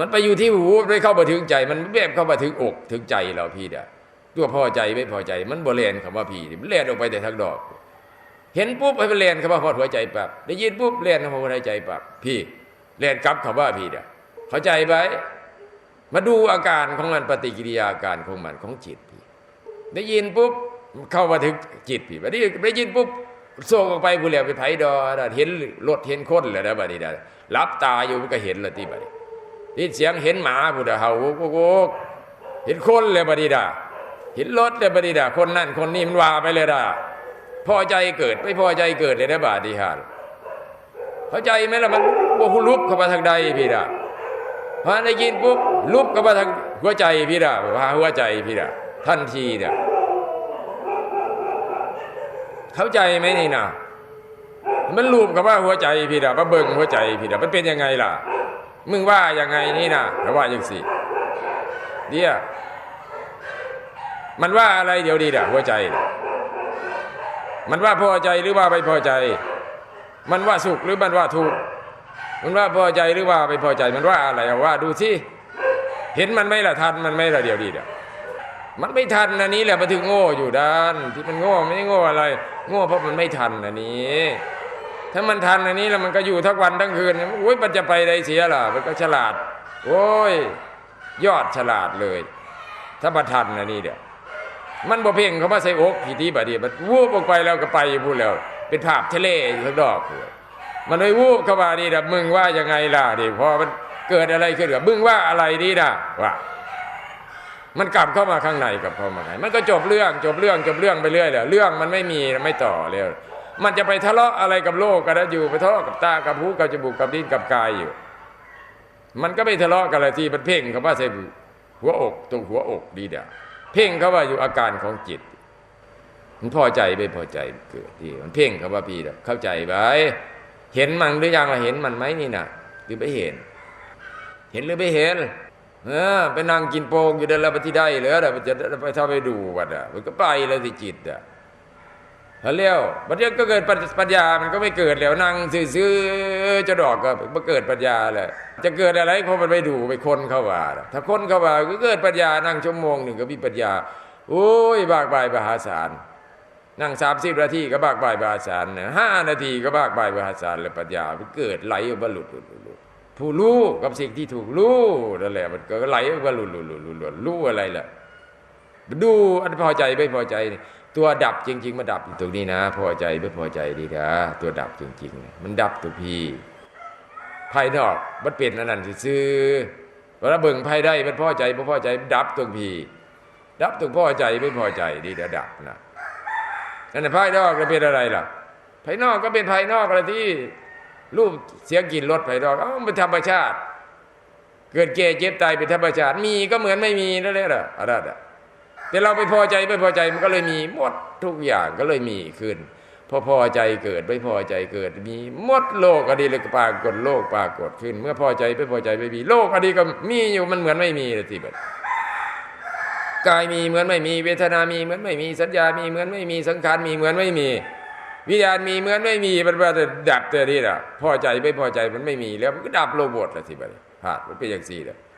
มันไปอยู่ที่หูไม่เข้ามาถึงใจ มันแวบเข้ามาถึงอกถึงใจเราพี่เด้อตัวพอใจไม่พอใจ มันบ่เรียนคำว่าพี่มันเรียนออกไปแต่ทางดอก เห็นปุ๊บให้มันเรียนคำว่าพอดหัวใจปับได้ยินปุ๊บเรียนคำว่าหัวใจปับพี่เรียนกลับคำว่าพี่เด้อเข้าใจไหมมาดูอาการของมันปฏิกิริยาการของมันของจิตพี่ได้ยินปุ๊บเข้ามาถึงจิตพี่บัดนี้ได้ยินปุ๊บโซกออกไปผู้เหลียวไปไผดอเห็นรถเห็นคนแล้วนะบัดนี้นะรับตาอยู่มันก็เห็นและที่บัดนี้ ยินเสียงเห็นหมาผู้เดาเห่าโกโกกเห็นคนเลยบดีดาเห็นรถเลยบดีดาคนนั่นคนนี้มันว่าไปเลยดาพอใจเกิดไม่พอใจเกิดเลยนะบาดีฮะเข้าใจไหมล่ะมันบ่ฮู้ลุบเข้ามาทางใดพี่ดาพอได้ยินปุ๊บลุบเข้ามาทางหัวใจพี่ดาว่าหัวใจพี่ดาทันทีเนี่ยเข้าใจไหมนี่นะมันรูปกับว่าหัวใจพี่ดามาเบิ่งหัวใจพี่ดามันเป็นยังไงล่ะ มึงว่ายังไงนี่นะแล้วว่ายังสิเดียมันว่าอะไรเดี๋ยวดีด่ะหัวใจ มันว่าพอใจหรือว่าไม่พอใจ มันว่าสุขหรือมันว่าทุกข์มันว่าพอใจหรือว่าไม่พอใจ มันว่าอะไรเอาว่าดูสิเห็นมันไหมล่ะทันมันไหมล่ะเดี๋ยวดีด่ะมันไม่ทันอันนี้แหละมันถึงโง่อยู่ด้าน ที่มันโง่ไม่ได้โง่อะไร โง่เพราะมันไม่ทันอันนี้ ถ้ามันทันอันนี้แล้วมันก็อยู่ทั้งวันทั้งคืนโอ้ยมันจะไปได้เสียล่ะมันก็ฉลาด โอ้ย ยอดฉลาดเลย ถ้ามันทันอันนี้เดี๋ยวมันบ่เพ่งเขามาใส่อกผีที่บาดเดียมันวูบออกไปแล้วก็ไปพูดแล้ว เป็นภาพทะเลอยู่ข้างนอกมันเลยวูบเข้ามานี่แบบมึงว่ายังไงล่ะดิพอมันเกิดอะไรขึ้นกับมึงว่าอะไรนี่นะว่ามันกลับเข้ามาข้างในกับเข้ามาข้างในมันก็จบเรื่องจบเรื่องจบเรื่องไปเรื่อยเลยเรื่องมันไม่มีไม่ต่อเลย มันจะไปทะเลาะอะไรกับโลกกันนะอยู่ไปทะเลาะกับตากับหูกับจมูกกับลิ้นกับกายอยู่ มันก็ไม่ทะเลาะกันอะไรที่มันเพ่งเขาว่าใส่หัวอกตรงหัวอกดีเดียเพ่งเขาว่าอยู่อาการของจิต มันพอใจไม่พอใจเกิดที่มันเพ่งเขาว่าพี่เด้อเข้าใจไหมเห็นมันหรือยังเห็นมันไหมนี่น่ะหรือไม่เห็น เห็นหรือไม่เห็นเออไปนั่งกินโปงอยู่เดินแล้วไปที่ได้เหรอเดี๋ยวจะไปทำไปดูวัดอะมันก็ไปแล้วที่จิตอะ ฮัลโหลบัดเดี๋ยวก็เกิดปัญญามันก็ไม่เกิดแล้วนั่งซื่อๆจะดอกก็มาเกิดปัญญาแหละจะเกิดอะไรเพราะมันไปดูไปค้นเข้าว่าถ้าค้นเข้าว่าก็เกิดปัญญานั่งชั่วโมงหนึ่งก็มีปัญญา โอ้ยบากบายมหาศาลนั่งสามสิบนาทีก็บากบายมหาศาลห้านาทีก็บากบายมหาศาลแล้วปัญญามันเกิดไหลออกมาหลุดผู้รู้กับสิ่งที่ถูกรู้นั่นแหละมันก็ไหลก็หลุดหลุดหลุดหลุดหลุดรู้อะไรล่ะดูอันพอใจไม่พอใจ ตัวดับจริง ๆ มาดับอยู่ตรงนี้นะ พอใจไม่พอใจดีนะตัวดับจริงๆ มันดับตัวพี่ภายนอกมันเป็นอันนั้นซื่อเวลาเบิ่งภายได้มันพอใจไม่พอใจดับตรงพี่ดับตรงพอใจไม่พอใจดีเดี๋ยวดับนะนั่นภายนอกจะเป็นอะไรล่ะ ภายนอกก็เป็นภายนอกอะไรที่รูปเสียงกลิ่นรสภายนอกเอ้ามันธรรมชาติ เกิดแก่เจ็บตายเป็นธรรมชาติมีก็เหมือนไม่มีนั่นแหละอะไรอะ แต่เราไปพอใจไม่พอใจมันก็เลยมีหมดทุกอย่างก็เลยมีขึ้นพอพอใจเกิดไม่พอใจเกิดมีหมดโลกอดีเลยปรากฏโลกปรากฏขึ้น เมื่อพอใจไม่พอใจไม่มีโลกอดีก็มีอยู่มันเหมือนไม่มีเลยทีแบบกายมีเหมือนไม่มีเวทนามีเหมือนไม่มีสัญญามีเหมือนไม่มีสังขารมีเหมือนไม่มี วิญญาณมีเหมือนไม่มีมันว่าแต่ดับแต่นี่แหละพอใจไม่พอใจมันไม่มีแล้วมันก็ดับโลบทละทีไปพลาดมันเป็นอย่างสี่เลย